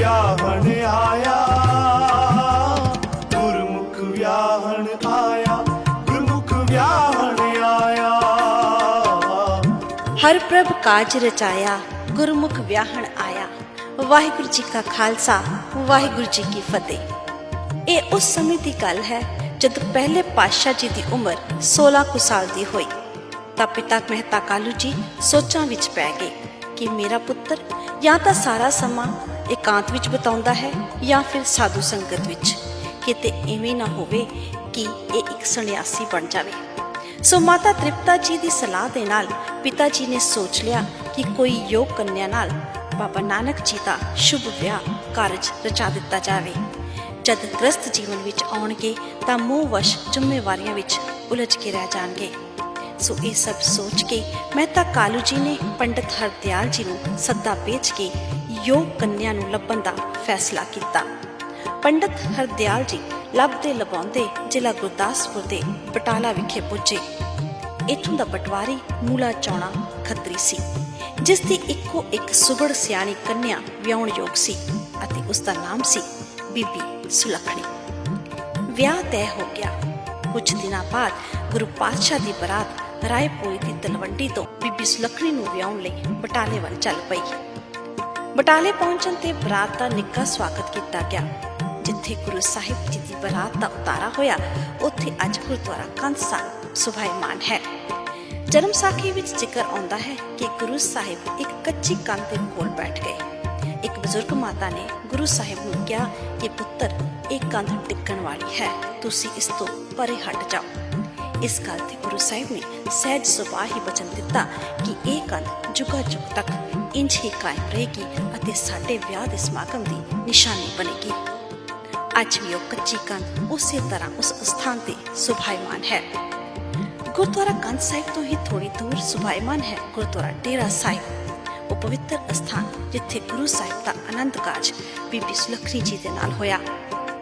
ਵਿਆਹਣ ਆਇਆ। ਗੁਰਮੁਖ ਵਿਆਹਣ ਆਇਆ, ਗੁਰਮੁਖ ਵਿਆਹਣ ਆਇਆ। ਹਰ ਪ੍ਰਭ ਕਾਜ ਰਚਾਇਆ, ਗੁਰਮੁਖ ਵਿਆਹਣ ਆਇਆ। ਵਾਹਿਗੁਰੂ ਜੀ ਕਾ ਖਾਲਸਾ, ਵਾਹਿਗੁਰੂ ਜੀ ਕੀ ਫਤਿਹ। ਇਹ ਉਸ ਸਮੇਂ ਦੀ ਗੱਲ ਹੈ, ਜਦ ਪਹਿਲੇ ਪਾਤਸ਼ਾਹ ਜੀ ਦੀ ਉਮਰ 16 ਕੁ ਸਾਲ ਦੀ ਹੋਈ। ਤਾਂ ਪਿਤਾ ਮਹਿਤਾ ਕਾਲੂ ਜੀ ਸੋਚਾਂ ਵਿੱਚ ਪੈ ਗਏ ਕਿ ਮੇਰਾ ਪੁੱਤਰ ਜਾਂ ਤਾਂ ਸਾਰਾ ਸਮਾਂ ਇਕਾਂਤ ਵਿੱਚ ਬਿਤਾਉਂਦਾ ਹੈ ਜਾਂ ਫਿਰ ਸਾਧੂ ਸੰਗਤ ਵਿੱਚ? ਕਿਤੇ ਐਵੇਂ ਨਾ ਹੋਵੇ ਕਿ ਇਹ ਇੱਕ ਸੰਨਿਆਸੀ ਬਣ ਜਾਵੇ। ਸੋ ਮਾਤਾ ਤ੍ਰਿਪਤਾ ਜੀ ਦੀ ਸਲਾਹ ਦੇ ਨਾਲ ਪਿਤਾ ਜੀ ਨੇ ਸੋਚ ਲਿਆ ਕਿ ਕੋਈ ਯੋਗ ਕੰਨਿਆ ਨਾਲ ਬਾਬਾ ਨਾਨਕ ਜੀ ਦਾ ਸ਼ੁਭ ਵਿਆਹ ਕਾਰਜ ਰਚਾ ਦਿੱਤਾ ਜਾਵੇ। ਜਦ ਗ੍ਰਸਤ ਜੀਵਨ ਵਿੱਚ ਆਉਣਗੇ ਤਾਂ ਮੋਹ ਵਸ਼ ਜ਼ਿੰਮੇਵਾਰੀਆਂ ਵਿੱਚ ਉਲਝ ਕੇ ਰਹਿ ਜਾਣਗੇ। ਸੋ ਇਹ ਸਭ ਸੋਚ ਕੇ ਮਹਿਤਾ ਕਾਲੂ ਜੀ ਨੇ ਪੰਡਿਤ ਹਰਦਿਆਲ ਜੀ ਨੂੰ ਸੱਦਾ ਭੇਜ ਕੇ ਯੋਗ ਕੰਨਿਆ ਨੂੰ ਲੱਭਣ ਦਾ ਫੈਸਲਾ ਕੀਤਾ। ਪੰਡਿਤ ਹਰਦਿਆਲ ਜੀ ਲੱਭਦੇ ਲਵਾਉਂਦੇ ਜ਼ਿਲ੍ਹਾ ਗੁਰਦਾਸਪੁਰ ਦੇ ਬਟਾਲਾ ਵਿਖੇ ਪੁੱਜੇ। ਇਥੋਂ ਦਾ ਪਟਵਾਰੀ ਮੂਲਾ ਚੌਣਾ ਖੱਤਰੀ ਸੀ, ਜਿਸ ਦੀ ਇੱਕੋ ਇੱਕ ਸੁਗੜ ਸਿਆਣੀ ਕੰਨਿਆ ਵਿਆਹਣ ਯੋਗ ਸੀ ਅਤੇ ਉਸ ਦਾ ਨਾਮ ਸੀ ਬੀਬੀ ਸੁਲੱਖਣੀ। ਵਿਆਹ ਤੈਅ ਹੋ ਗਿਆ। ਕੁਝ ਦਿਨਾਂ ਬਾਅਦ ਗੁਰੂ ਪਾਤਸ਼ਾਹ ਦੀ ਬਰਾਤ ਰਾਏਪੁਰ ਦੀ ਤਲਵੰਡੀ ਤੋਂ ਬੀਬੀ ਸੁਲੱਖਣੀ ਨੂੰ ਵਿਆਹਣ ਲਈ ਬਟਾਲੇ ਵੱਲ ਚੱਲ ਪਈ। ਬਟਾਲੇ ਪਹੁੰਚਣ ਤੇ ਬਰਾਤ ਦਾ ਨਿੱਘਾ ਸਵਾਗਤ ਕੀਤਾ ਗਿਆ, ਜਿੱਥੇ ਗੁਰੂ ਸਾਹਿਬ ਜੀ ਦੀ ਬਰਾਤ ਦਾ ਉਤਾਰਾ ਹੋਇਆ, ਉੱਥੇ ਅੱਜ ਗੁਰਦੁਆਰਾ ਕੰਧ ਸਾਹਿਬ ਹੈ। ਜਨਮ ਸਾਖੀ ਵਿੱਚ ਜ਼ਿਕਰ ਆਉਂਦਾ ਹੈ ਕਿ ਗੁਰੂ ਸਾਹਿਬ ਇੱਕ ਕੱਚੀ ਕੰਧ ਦੇ ਕੋਲ ਬੈਠ ਗਏ। ਇੱਕ ਬਜ਼ੁਰਗ ਮਾਤਾ ਨੇ ਗੁਰੂ ਸਾਹਿਬ ਨੂੰ ਕਿਹਾ ਕਿ ਪੁੱਤਰ, ਇਹ ਕੰਧ ਡਿੱਗਣ ਵਾਲੀ ਹੈ, ਤੁਸੀਂ ਇਸ ਤੋਂ ਪਰੇ ਹਟ ਜਾਓ। ਇਸ ਗੱਲ ਤੇ ਗੁਰੂ ਸਾਹਿਬ ਨੇ ਸਹਿਜ ਸੁਭਾਅ ਹੀ ਬਚਨ ਦਿੱਤਾ ਕਿ ਇਹ ਕੰਧ ਜੁਗਾ ਜੁਗ ਤੱਕ ਇੰਜ ਹੀ ਕਾਇਮ ਰਹੇਗੀ ਅਤੇ ਸਾਡੇ ਵਿਆਹ ਦੇ ਸਮਾਗਮ ਦੀ ਨਿਸ਼ਾਨੀ ਬਣੇਗੀ। ਅੱਜ ਵੀ ਉਹ ਕੱਚੀ ਕੰਧ ਉਸੇ ਤਰ੍ਹਾਂ ਉਸ ਸਥਾਨ ਤੇ ਸੁਭਾਇਮਾਨ ਹੈ। ਗੁਰਦੁਆਰਾ ਕੰਧ ਸਾਹਿਬ ਤੋਂ ਹੀ ਥੋੜੀ ਦੂਰ ਸੁਭਾਇਮਾਨ ਹੈ ਗੁਰਦੁਆਰਾ ਡੇਰਾ ਸਾਹਿਬ। ਉਹ ਪਵਿੱਤਰ ਅਸਥਾਨ ਜਿੱਥੇ ਗੁਰੂ ਸਾਹਿਬ ਦਾ ਆਨੰਦ ਕਾਜ ਬੀਬੀ ਸੁਲੱਖਣੀ ਜੀ ਦੇ ਨਾਲ ਹੋਇਆ।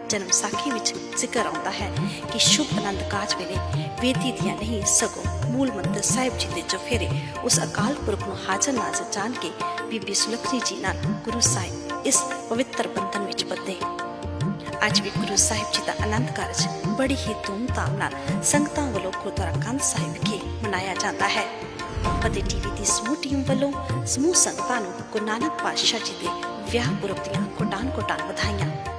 ਜਨਮ ਸਾਖੀ ਵਿੱਚ ਜ਼ਿਕਰ ਆਉਂਦਾ ਹੈ ਕਿ ਸ਼ੁਭ ਆਨੰਦ ਕਾਜ ਵੇਲੇ ਵੇਦੀ ਦੀਆਂ ਨਹੀਂ, ਸਗੋਂ ਮੂਲ ਮੰਤਰ ਸਾਹਿਬ ਜੀ ਦੇ ਚਫੇਰੇ ਉਸ ਅਕਾਲ ਪੁਰਖ ਨੂੰ ਹਾਜ਼ਰ ਨਾਜ਼ਰ ਜਾਣ ਕੇ ਬੀਬੀ ਸੁਲੱਖਣੀ ਜੀ ਨਾਲ ਗੁਰੂ ਸਾਹਿਬ ਇਸ ਪਵਿੱਤਰ ਬੰਧਨ ਵਿੱਚ ਬੱਧੇ। ਅੱਜ ਵੀ ਗੁਰੂ ਸਾਹਿਬ ਜੀ ਦਾ ਆਨੰਦ ਕਾਰਜ ਬੜੀ ਹੀ ਧੂਮਧਾਮ ਨਾਲ ਸੰਗਤਾਂ ਵੱਲੋਂ ਗੁਰਦੁਆਰਾ ਕੰਧ ਸਾਹਿਬ ਵਿਖੇ ਮਨਾਇਆ ਜਾਂਦਾ ਹੈ। ਅਤੇ ਟੀਵੀ ਦੀ ਸਮੂਹ ਟੀਮ ਵੱਲੋਂ ਸਮੂਹ ਸੰਗਤਾਂ ਨੂੰ ਗੁਰੂ ਨਾਨਕ ਪਾਤਸ਼ਾਹ ਜੀ ਦੇ ਵਿਆਹ ਪੁਰਬ ਦੀਆਂ ਕੋਟਾਨ ਕੋਟਾਨ ਵਧਾਈਆਂ।